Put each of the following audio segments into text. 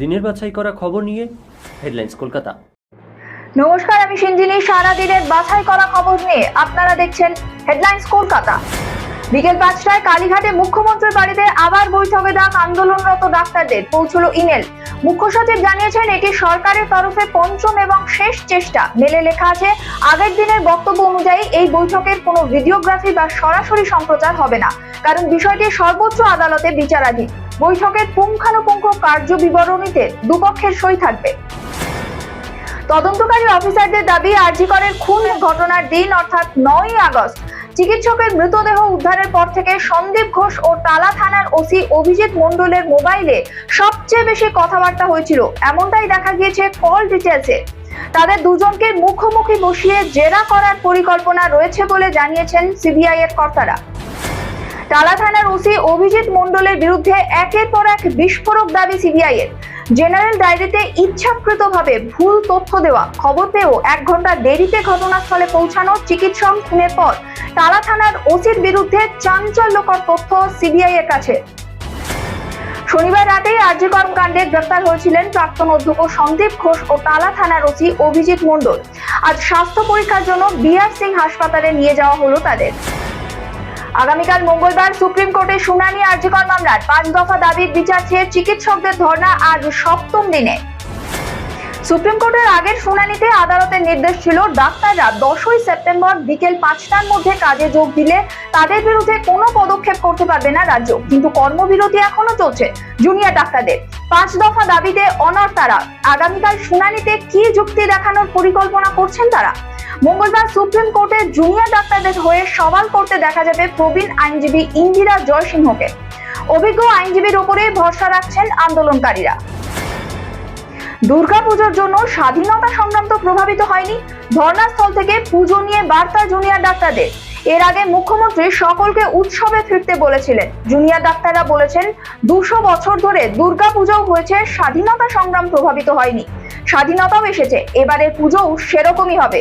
দিনের বাছাই করা খবর নিয়ে হেডলাইন্স কলকাতা। নমস্কার, আমি সিঞ্জিনী সারাদিনের বাছাই করা খবর নিয়ে আপনারা দেখছেন হেডলাইন্স কলকাতা। বিকেল পাঁচটায় কালীঘাটে মুখ্যমন্ত্রীর বাড়িতে আবার বৈঠকে ডাক আন্দোলনরত ডাক্তারদের পৌঁছলো ইমেল। মুখ্য সচিব জানিয়েছেন, এটি সরকারের তরফে পঞ্চম এবং শেষ চেষ্টা। মেলে লেখা আছে, আগের দিনের বক্তব্য অনুযায়ী এই বৈঠকের কোনো ভিডিওগ্রাফি বা সরাসরি সম্প্রচার হবে না, কারণ বিষয়টি সর্বোচ্চ আদালতে বিচারাধীন। বৈঠকের পুঙ্খানুপুঙ্খ কার্য বিবরণীতে দুপক্ষের সই থাকবে। তদন্তকারী অফিসারদের দাবি আরজিকরের খুন ঘটনার দিন, অর্থাৎ নয়ই আগস্ট। চিকিৎসকের মৃতদেহ উদ্ধারের পর থেকে সন্দীপ ঘোষ ও টালা থানার ওসি অভিজিৎ মন্ডলের মোবাইলে সবচেয়ে বেশি কথাবার্তা হয়েছিল। এমনটাই দেখা গিয়েছে কল ডিটেলসে। তাদের দুজনকে মুখোমুখি বসিয়ে জেরা করার পরিকল্পনা রয়েছে বলে জানিয়েছেন সিবিআই এর কর্তারা। টালা থানার ওসি অভিজিৎ মন্ডলের বিরুদ্ধে একের পর এক বিস্ফোরক দাবি সিবিআই এর। জেনারেল ডায়েরিতে ইচ্ছাকৃতভাবে ভুল তথ্য দেওয়া, খবর পেয়েও এক ঘণ্টা দেরিতে ঘটনাস্থলে পৌঁছানো চিকিৎসক খুনের পর টালা থানার ওসির বিরুদ্ধে চাঞ্চল্যকর তথ্য সিবিআই এর কাছে। শনিবার রাতেই আর্যকর্ম কাণ্ডে গ্রেফতার হয়েছিলেন প্রাক্তন অধ্যক্ষ সন্দীপ ঘোষ ও তালা থানার ওসি অভিজিৎ মণ্ডল। আজ স্বাস্থ্য পরীক্ষার জন্য বিআর সিং হাসপাতালে নিয়ে যাওয়া হলো তাদের। আগামীকাল মঙ্গলবার সুপ্রিম কোর্টে শুনানি আর্যকর মামলার। পাঁচ দফা দাবির বিচার চেয়ে চিকিৎসকদের ধর্ণা আজ সপ্তম দিনে। সুপ্রিম কোর্টের আগের শুনানিতে আদালতের নির্দেশ ছিল, ডাক্তাররা দশই সেপ্টেম্বর বিকেল পাঁচটার মধ্যে কাজে যোগ দিলে তাদের বিরুদ্ধে কোনো পদক্ষেপ করতে পারবে না রাজ্য। কিন্তু কর্মবিরতি এখনও চলছে জুনিয়র ডাক্তারদের। পাঁচ দফা দাবিতে অনর তারা। আগামীকাল শুনানিতে কি যুক্তি দেখানোর পরিকল্পনা করছেন তারা? মঙ্গলবার সুপ্রিম কোর্টে জুনিয়র ডাক্তারদের হয়ে সওয়াল করতে দেখা যাবে প্রবীণ আইনজীবী ইন্দিরা জয়সিংহকে। অভিজ্ঞ আইনজীবীর উপরে ভরসা রাখছেন আন্দোলনকারীরা। দুর্গাপুজোর জন্য স্বাধীনতা সংগ্রাম তো প্রভাবিত হয়নি। ধর্নাস্থল থেকে পুজো নিয়ে বার্তা জুনিয়র ডাক্তারদের। এর আগে মুখ্যমন্ত্রী সকলকে উৎসবে ফিরতে বলেছিলেন। জুনিয়র ডাক্তাররা বলেছেন, দুশো বছর ধরে দুর্গাপুজোও হয়েছে, স্বাধীনতা সংগ্রাম প্রভাবিত হয়নি। স্বাধীনতাও এসেছে, এবারের পুজোও সেরকমই হবে।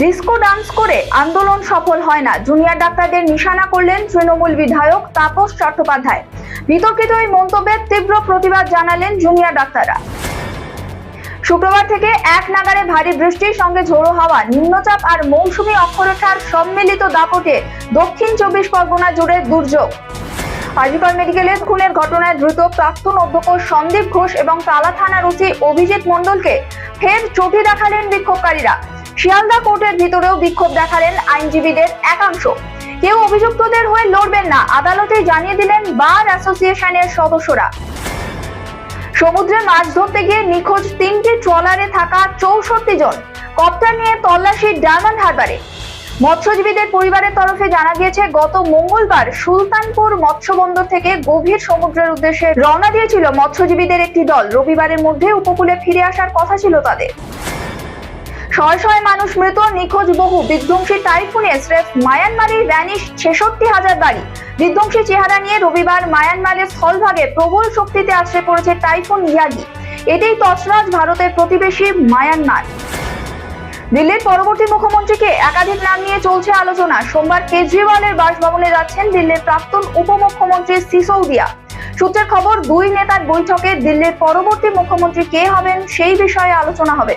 ডিস্কো ডান্স করে আন্দোলন সফল হয় না। জুনিয়র ডাক্তারদের নিশানা করলেন তৃণমূল বিধায়ক তাপস চট্টোপাধ্যায়। বিতর্কিত এই মন্তব্যের তীব্র প্রতিবাদ জানালেন জুনিয়র ডাক্তাররা। শুক্রবার থেকে এক নাগারে ভারী বৃষ্টির সঙ্গে ঝোড়ো হাওয়া, নিম্নচাপ আর মৌসুমী অক্ষরেখার সম্মিলিত দাপটে দক্ষিণ চব্বিশ পরগনা জুড়ে দুর্যোগ। আজিকর মেডিকেলের খুনের ঘটনায় দ্রুত প্রাক্তন অধ্যক্ষ সন্দীপ ঘোষ এবং তালা থানার ওসি অভিজিৎ মণ্ডলকে ফের চোখে দেখালেন বিক্ষোভকারীরা। শিয়ালদা কোর্টের ভিতরেও বিক্ষোভ দেখালেন আইনজীবীদের একাংশ। কেউ অভিযুক্তদের হয়ে লড়বেন না, আদালতে জানিয়ে দিলেন বার অ্যাসোসিয়েশনের সদস্যরা। সমুদ্রে মাছ ধরতে গিয়ে নিখোঁজ তিনটি ট্রলারে থাকা চৌষট্টি জন। কপ্টার নিয়ে তল্লাশি ডায়মন্ড হারবারে। মৎস্যজীবীদের পরিবারের তরফে জানা গিয়েছে, গত মঙ্গলবার সুলতানপুর মৎস্য বন্দর থেকে গভীর সমুদ্রের উদ্দেশ্যে রওনা দিয়েছিল মৎস্যজীবীদের একটি দল। রবিবারের মধ্যে উপকূলে ফিরে আসার কথা ছিল তাদের। শয়ে শয়ে মানুষ মৃত, নিখোঁজ বহু। বিধ্বংসী টাইফুনে স্রেফ মায়ানমারের ভ্যানিশ ছেষট্টি হাজার বাড়ি বিধ্বংসী চেহারা নিয়ে রবিবার মায়ানমারের স্থলভাগে প্রবল শক্তিতে আছড়ে পড়েছে টাইফুন ইয়াগি। এটাই তছরাজ ভারতের প্রতিবেশী মায়ানমার। দিল্লির পরবর্তী মুখ্যমন্ত্রীকে একাধিক নাম নিয়ে চলছে আলোচনা। সোমবার কেজরিওয়ালের বাসভবনে যাচ্ছেন দিল্লির প্রাক্তন উপমুখ্যমন্ত্রী সিসৌদিয়া সূত্রের খবর, দুই নেতার বৈঠকে দিল্লির পরবর্তী মুখ্যমন্ত্রী কে হবেন সেই বিষয়ে আলোচনা হবে।